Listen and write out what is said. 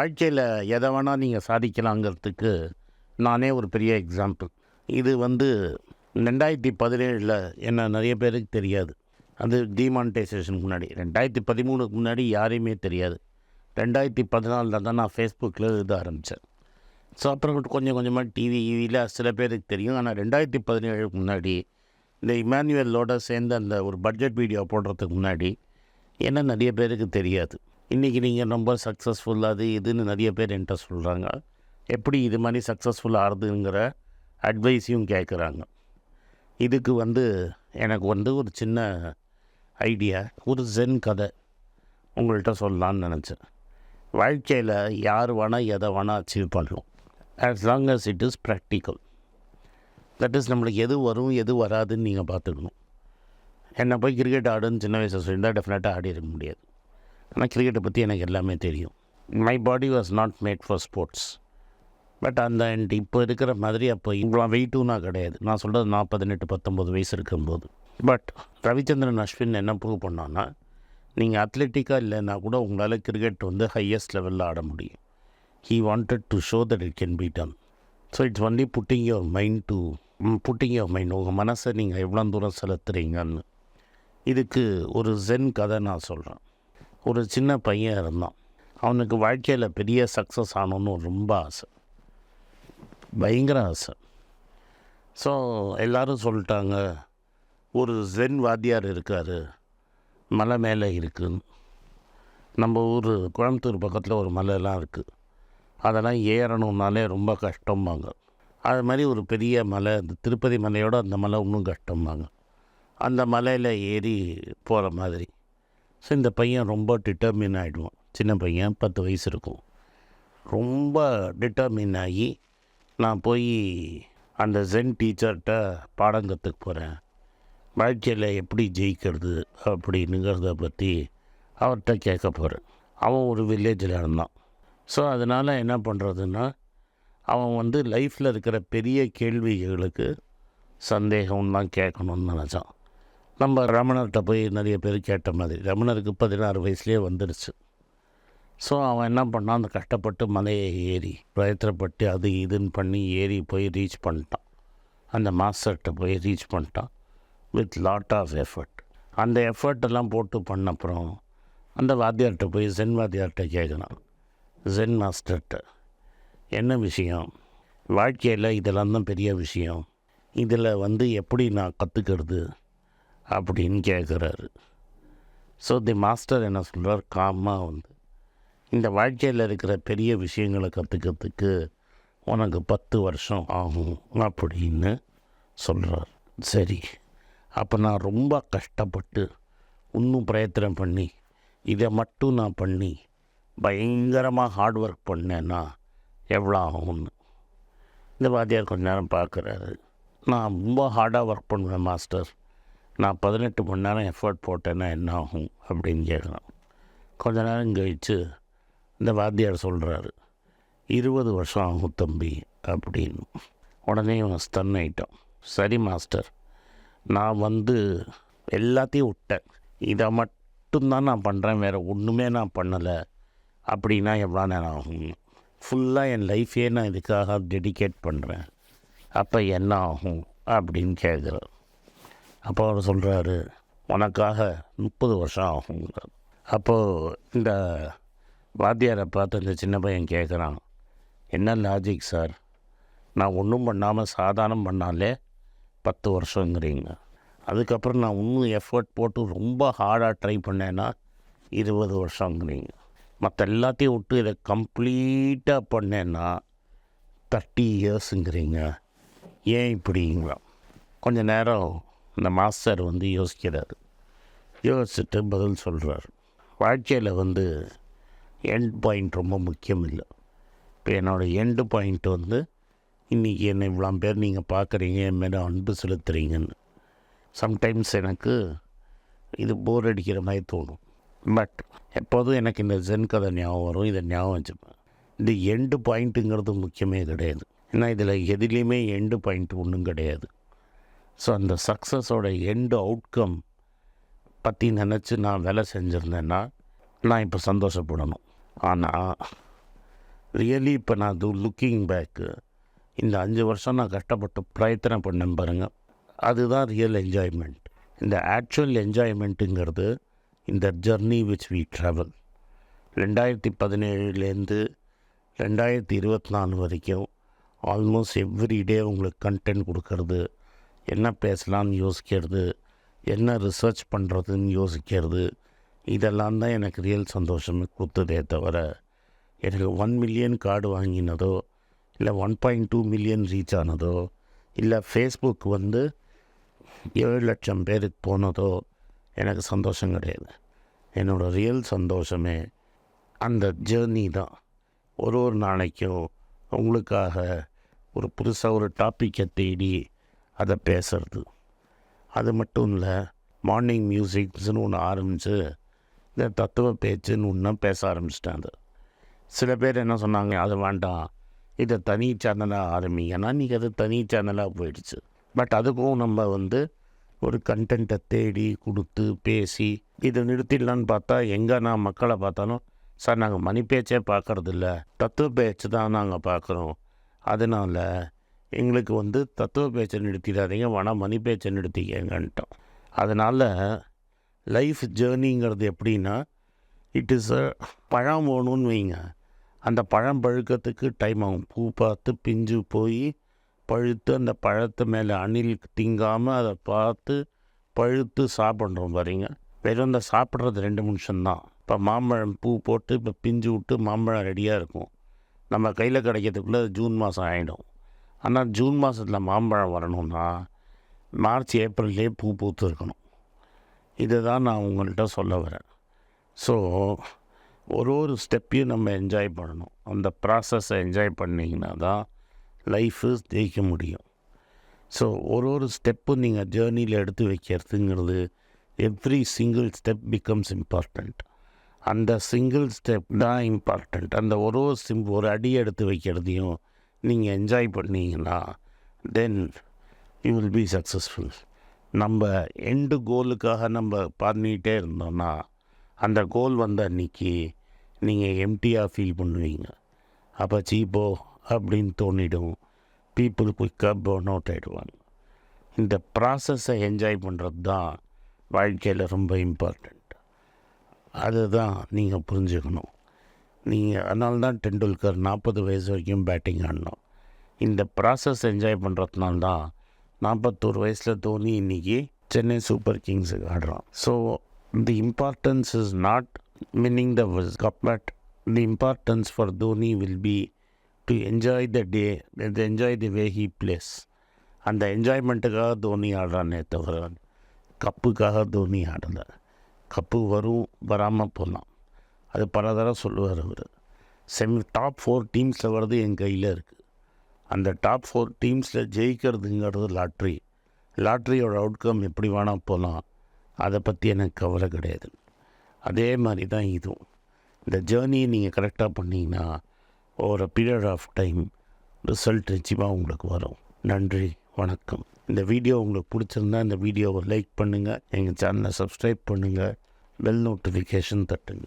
வாழ்க்கையில் எதை வேணால் நீங்கள் சாதிக்கலாங்கிறதுக்கு நானே ஒரு பெரிய எக்ஸாம்பிள் இது வந்து ரெண்டாயிரத்தி பதினேழில் என்ன நிறைய பேருக்கு தெரியாது. அது டிமானிட்டைசேஷனுக்கு முன்னாடி. ரெண்டாயிரத்தி பதிமூணுக்கு முன்னாடி யாரையுமே தெரியாது. ரெண்டாயிரத்தி பதினாலில் தான் நான் ஃபேஸ்புக்கில் எழுத ஆரம்பித்தேன் ஸோ அப்புறம் கொஞ்சம் கொஞ்சமாக டிவி ஈவியில் சில பேருக்கு தெரியும். ஆனால் ரெண்டாயிரத்தி பதினேழுக்கு முன்னாடி இந்த இமானுவேலோட சேர்ந்து அந்த ஒரு பட்ஜெட் வீடியோ போடுறதுக்கு முன்னாடி என்ன நிறைய பேருக்கு தெரியாது. இன்றைக்கி நீங்கள் ரொம்ப சக்ஸஸ்ஃபுல் அது இதுன்னு நிறைய பேர் என்கிட்ட சொல்கிறாங்க எப்படி இது மாதிரி சக்ஸஸ்ஃபுல் ஆகுதுங்கிற அட்வைஸையும் கேட்குறாங்க இதுக்கு வந்து எனக்கு வந்து ஒரு சின்ன ஐடியா ஒரு ஜென் கதை உங்கள்கிட்ட சொல்லலான்னு நினச்சேன். வாழ்க்கையில் யார் வேணால் எதை வேணால் அச்சீவ் பண்ணலாம். As long as it is practical that is நம்மளுக்கு எது வரும் எது வராதுன்னு நீங்கள் பார்த்துக்கணும். என்னை போய் கிரிக்கெட் ஆடுன்னு சின்ன வயசில் சொல்லியிருந்தால் டெஃபினட்டாக ஆடி இருக்க முடியாது. ஆனால் கிரிக்கெட்டை பற்றி எனக்கு எல்லாமே தெரியும். My body was not made for sports but அந்த அண்ட் இப்போ இருக்கிற மாதிரி அப்போ இவ்வளோ வெயிட்டும் நான் கிடையாது. நான் சொல்கிறது நான் பதினெட்டு பத்தொம்போது வயசு இருக்கும்போது. பட் ரவிச்சந்திரன் அஸ்வின் என்ன ப்ரூவ் பண்ணான்னா நீங்கள் அத்லெட்டிக்காக இல்லைன்னா கூட உங்களால் கிரிக்கெட் வந்து ஹையஸ்ட் லெவலில் ஆட முடியும். He wanted to show that it can be done so it's only putting your mind to putting your mind உங்கள் மனசை நீங்கள் எவ்வளோ தூரம் செலுத்துறீங்கன்னு. இதுக்கு ஒரு ஜென் கதை நான் சொல்கிறேன் ஒரு சின்ன பையன் இருந்தான். அவனுக்கு வாழ்க்கையில் பெரிய சக்ஸஸ் ஆகணும்னு ரொம்ப ஆசை. பயங்கர ஆசை. ஸோ எல்லாரும் சொல்லிட்டாங்க ஒரு ஜென் வாத்தியார் இருக்கார் மலை மேலே இருக்குதுன்னு நம்ம ஊர் கோயம்புத்தூர் பக்கத்தில் ஒரு மலைலாம் இருக்குது அதெல்லாம் ஏறணுன்னாலே ரொம்ப கஷ்டம்பாங்க. அது மாதிரி ஒரு பெரிய மலை இந்த திருப்பதி மலையோட அந்த மலை இன்னும் கஷ்டம்பாங்க. அந்த மலையில் ஏறி போகிற மாதிரி. ஸோ இந்த பையன் ரொம்ப டிட்டர்மின் ஆகிடுவான் சின்ன பையன் பத்து வயசு இருக்கும். ரொம்ப டிட்டர்மின் ஆகி நான் போய் அந்த ஜென் டீச்சர்கிட்ட பாடம் கற்றுக்க போகிறேன் வாழ்க்கையில் எப்படி ஜெயிக்கிறது அப்படின்னுங்கிறத பற்றி அவர்கிட்ட கேட்க போகிறேன் அவன் ஒரு வில்லேஜில் இருந்தான். ஸோ அதனால் என்ன பண்ணுறதுன்னா அவன் வந்து லைஃப்பில் இருக்கிற பெரிய கேள்விகளுக்கு சந்தேகம் தான் கேட்கணும்னு நினச்சான். நம்ம ரமணர்கிட்ட போய் நிறைய பேர் கேட்ட மாதிரி ரமணருக்கு பதினாறு வயசுலேயே வந்துடுச்சு ஸோ அவன் என்ன பண்ணான்? அந்த கஷ்டப்பட்டு மலையை ஏறி பிரயத்தனப்பட்டு அது இதுன்னு பண்ணி ஏறி போய் ரீச் பண்ணிட்டான். அந்த மாஸ்டர்கிட்ட போய் ரீச் பண்ணிட்டான். வித் லாட் ஆஃப் எஃபர்ட் அந்த எஃபர்ட் எல்லாம் போட்டு பண்ண அப்புறம் அந்த வாத்தியார்கிட்ட போய் ஜென் வாத்தியார்கிட்ட கேட்குறான். ஜென் மாஸ்டர்கிட்ட என்ன விஷயம்? வாழ்க்கையில் இதெல்லாம் தான் பெரிய விஷயம். இதில் வந்து எப்படி நான் கற்றுக்கிறது அப்படின்னு கேட்குறாரு ஸோ தி மாஸ்டர் என்ன சொல்கிறார் காமாக வந்து இந்த வாழ்க்கையில் இருக்கிற பெரிய விஷயங்களை கற்றுக்கிறதுக்கு உனக்கு பத்து வருஷம் ஆகும் அப்படின்னு சொல்கிறார் சரி அப்போ நான் ரொம்ப கஷ்டப்பட்டு இன்னும் பிரயத்தனம் பண்ணி இதை மட்டும் நான் பண்ணி பயங்கரமாக ஹார்ட் ஒர்க் பண்ணேன்னா எவ்வளோ ஆகும்னு. இந்த வாத்தியார் கொஞ்ச நேரம் பார்க்குறாரு. நான் ரொம்ப ஹார்டாக ஒர்க் பண்ணுவேன் மாஸ்டர் நான் பதினெட்டு மணி நேரம் எஃபர்ட் போட்டேன்னா என்ன ஆகும் அப்படின்னு கேட்குறான். கொஞ்ச நேரம் கழித்து இந்த வாத்தியார் சொல்கிறாரு இருபது வருஷம் ஆகும் தம்பி அப்படின்னு. உடனே இவன் ஸ்டன் ஐட்டம் சரி மாஸ்டர் நான் வந்து எல்லாத்தையும் விட்டேன். இதை மட்டும்தான் நான் பண்ணுறேன் வேறு ஒன்றுமே நான் பண்ணலை. அப்படின்னா எவ்வளோ நேரம் ஆகும்? ஃபுல்லாக என் லைஃபே நான் இதுக்காக டெடிகேட் பண்ணுறேன் அப்போ என்ன ஆகும்? அப்படின்னு கேட்குறேன் அப்போ அவர் சொல்கிறாரு உனக்காக முப்பது வருஷம் ஆகுங்கிறார் அப்போது இந்த வாத்தியாரை பார்த்து இந்த சின்ன பையன் கேட்குறான் என்ன லாஜிக் சார் நான் ஒன்றும் பண்ணாமல் சாதாரணம் பண்ணாலே பத்து வருஷங்கிறீங்க. அதுக்கப்புறம் நான் இன்னும் எஃபர்ட் போட்டு ரொம்ப ஹார்டாக ட்ரை பண்ணேன்னா இருபது வருஷங்கிறீங்க. மற்ற எல்லாத்தையும் விட்டு இதை கம்ப்ளீட்டாக பண்ணேன்னா தேர்ட்டி இயர்ஸுங்கிறீங்க ஏன் இப்படிங்களா கொஞ்சம் நேரம் இந்த மாஸ்டர் வந்து யோசிக்கிறாரு. யோசிச்சுட்டு பதில் சொல்கிறார் வாழ்க்கையில் வந்து எண்ட் பாயிண்ட் ரொம்ப முக்கியம் இல்லை. இப்போ என்னோடய எண்டு பாயிண்ட் வந்து இன்றைக்கி என்னை இவ்வளோ பேர் நீங்கள் பார்க்குறீங்க என் மேலே அன்பு செலுத்துறீங்கன்னு. சம்டைம்ஸ் எனக்கு இது போர் அடிக்கிற மாதிரி தோணும். பட் எப்போதும் எனக்கு இந்த ஜென் கதை ஞாபகம் வரும். இதை ஞாபகம் வச்சுப்பேன். இந்த எண்டு பாயிண்ட்டுங்கிறது முக்கியமே கிடையாது. ஏன்னா இதில் எதுலேயுமே எண்டு பாயிண்ட் ஒன்றும் கிடையாது. ஸோ அந்த சக்ஸஸோட எண்டு அவுட்கம் பற்றி நினச்சி நான் வேலை செஞ்சுருந்தேன்னா நான் இப்போ சந்தோஷப்படணும். ஆனால் ரியலி இப்போ நான் து லுக்கிங் பேக்கு இந்த அஞ்சு வருஷம் நான் கஷ்டப்பட்டு பிரயத்தனம் பண்ணேன் பாருங்கள் அதுதான் ரியல் என்ஜாய்மெண்ட் இந்த ஆக்சுவல் என்ஜாய்மெண்ட்டுங்கிறது இந்த ஜர்னி விச் வி ட்ராவல் ரெண்டாயிரத்தி பதினேழுலேருந்து ரெண்டாயிரத்தி இருபத்தி நாலு வரைக்கும் ஆல்மோஸ்ட் எவ்ரி டே உங்களுக்கு கண்டென்ட் கொடுக்கறது என்ன பேசலாம்னு யோசிக்கிறது என்ன ரிசர்ச் பண்ணுறதுன்னு யோசிக்கிறது இதெல்லாம் தான் எனக்கு ரியல் சந்தோஷமே கொடுத்ததே தவிர எனக்கு ஒன் மில்லியன் கார்டு வாங்கினதோ இல்லை one point two million reach ஆனதோ இல்லை ஃபேஸ்புக் வந்து ஏழு லட்சம் பேருக்கு போனதோ எனக்கு சந்தோஷம் கிடையாது. என்னோடய ரியல் சந்தோஷமே அந்த ஜேர்னி தான். ஒரு ஒரு நாளைக்கும் உங்களுக்காக ஒரு புதுசாக ஒரு டாப்பிக்கை தேடி அதை பேசுறது. அது மட்டும் இல்லை மார்னிங் மியூசிக்ஸ்னு ஒன்று ஆரம்பித்து இந்த தத்துவ பேச்சுன்னு ஒன்று பேச ஆரம்பிச்சிட்டாங்க சில பேர் என்ன சொன்னாங்க அது வேண்டாம். இதை தனி சேனலாக ஆரம்பிங்கன்னா நீங்கள் அது தனி சேனலாக போயிடுச்சு. பட் அதுக்கும் நம்ம வந்து ஒரு கண்டென்ட்டை தேடி கொடுத்து பேசி இதை நிறுத்திடலான்னு பார்த்தா எங்கே நான் மக்களை பார்த்தாலும் சார் நாங்கள் மணி பேச்சே பார்க்கறதில்ல. தத்துவ பேச்சு தான் நாங்கள் பார்க்குறோம். அதனால் எங்களுக்கு வந்து தத்துவ பேச்சை நிறுத்திடாதீங்க வேணால் மணி பேச்சை நிறுத்திக்கங்கன்ட்டோம் அதனால் லைஃப் ஜேர்னிங்கிறது எப்படின்னா இட் இஸ் அ பழம் வேணும்னு வைங்க. அந்த பழம் பழுக்கிறதுக்கு டைம் ஆகும். பூ பார்த்து பிஞ்சு போய் பழுத்து அந்த பழத்து மேலே அணில் திங்காமல் அதை பார்த்து பழுத்து சாப்பிட்றோம் பாருங்க. வெறும் அந்த சாப்பிட்றது ரெண்டு நிமிஷம்தான் இப்போ மாம்பழம் பூ போட்டு இப்போ பிஞ்சு விட்டு மாம்பழம் ரெடியாக இருக்கும். நம்ம கையில் கிடைக்கிறதுக்குள்ளே ஜூன் மாதம் ஆகிடும் ஆனால் ஜூன் மாதத்தில் மாம்பழம் வரணும்னா மார்ச் ஏப்ரல்லே பூ பூத்து இருக்கணும் இதுதான் நான் உங்கள்கிட்ட சொல்ல வரேன். ஸோ ஒரு ஒரு ஸ்டெப்பையும் நம்ம என்ஜாய் பண்ணணும். அந்த ப்ராசஸை என்ஜாய் பண்ணிங்கன்னா தான் லைஃபு ஜெயிக்க முடியும். ஸோ ஒரு ஒரு ஸ்டெப்பும் நீங்கள் ஜேர்னியில் எடுத்து வைக்கிறதுங்கிறது every single step becomes important அந்த சிங்கிள் ஸ்டெப் தான் இம்பார்ட்டண்ட் அந்த ஒரு ஒரு சிம் ஒரு அடி எடுத்து வைக்கிறதையும் நீங்கள் என்ஜாய் பண்ணீங்கன்னா then you will be successful நம்ம எண்டு கோலுக்காக நம்ம பண்ணிகிட்டே இருந்தோம்னா அந்த கோல் வந்த அன்னைக்கு நீங்கள் எம்டியாக ஃபீல் பண்ணுவீங்க. அப்போ சீப்போ அப்படின்னு தோணிடும். பீப்புள் குயிக்காக பர்ன் அவுட் ஆகிடுவாங்க இந்த ப்ராசஸை என்ஜாய் பண்ணுறது தான் வாழ்க்கையில் ரொம்ப இம்பார்ட்டண்ட் அதுதான் நீங்கள் புரிஞ்சுக்கணும். நீங்கள் அதனால தான் டெண்டுல்கர் நாற்பது வயசு வரைக்கும் பேட்டிங் ஆடினோம் இந்த ப்ராசஸ் என்ஜாய் பண்ணுறதுனால தான் நாற்பத்தோரு வயசில் தோனி இன்றைக்கி சென்னை சூப்பர் கிங்ஸுக்கு ஆடுறான். So the importance is not winning the cup but the importance for Dhoni will be to enjoy the day enjoy the way he plays அந்த என்ஜாய்மெண்ட்டுக்காக தோனி ஆடுறானே தவிர கப்புக்காக தோனி ஆடலை. கப்பு வரும் வராமல் போகலாம் அது பல தடவை சொல்லுவார் அவர். செமி டாப் ஃபோர் டீம்ஸில் வர்றது என் கையில் இருக்குது அந்த டாப் ஃபோர் டீம்ஸில் ஜெயிக்கிறதுங்கிறது லாட்ரி லாட்ரியோட அவுட்கம் எப்படி வேணால் போகலாம் அதை பற்றி எனக்கு கவலை கிடையாது. அதே மாதிரி தான் இதுவும். இந்த ஜேர்னியை நீங்கள் கரெக்டாக பண்ணிங்கன்னா ஒரு பீரியட் ஆஃப் டைம் ரிசல்ட் நிச்சயமாக உங்களுக்கு வரும். நன்றி வணக்கம். இந்த வீடியோ உங்களுக்கு பிடிச்சிருந்தா இந்த வீடியோவை லைக் பண்ணுங்கள் எங்கள் சேனலை சப்ஸ்கிரைப் பண்ணுங்கள் பெல் நோட்டிஃபிகேஷன் தட்டுங்க.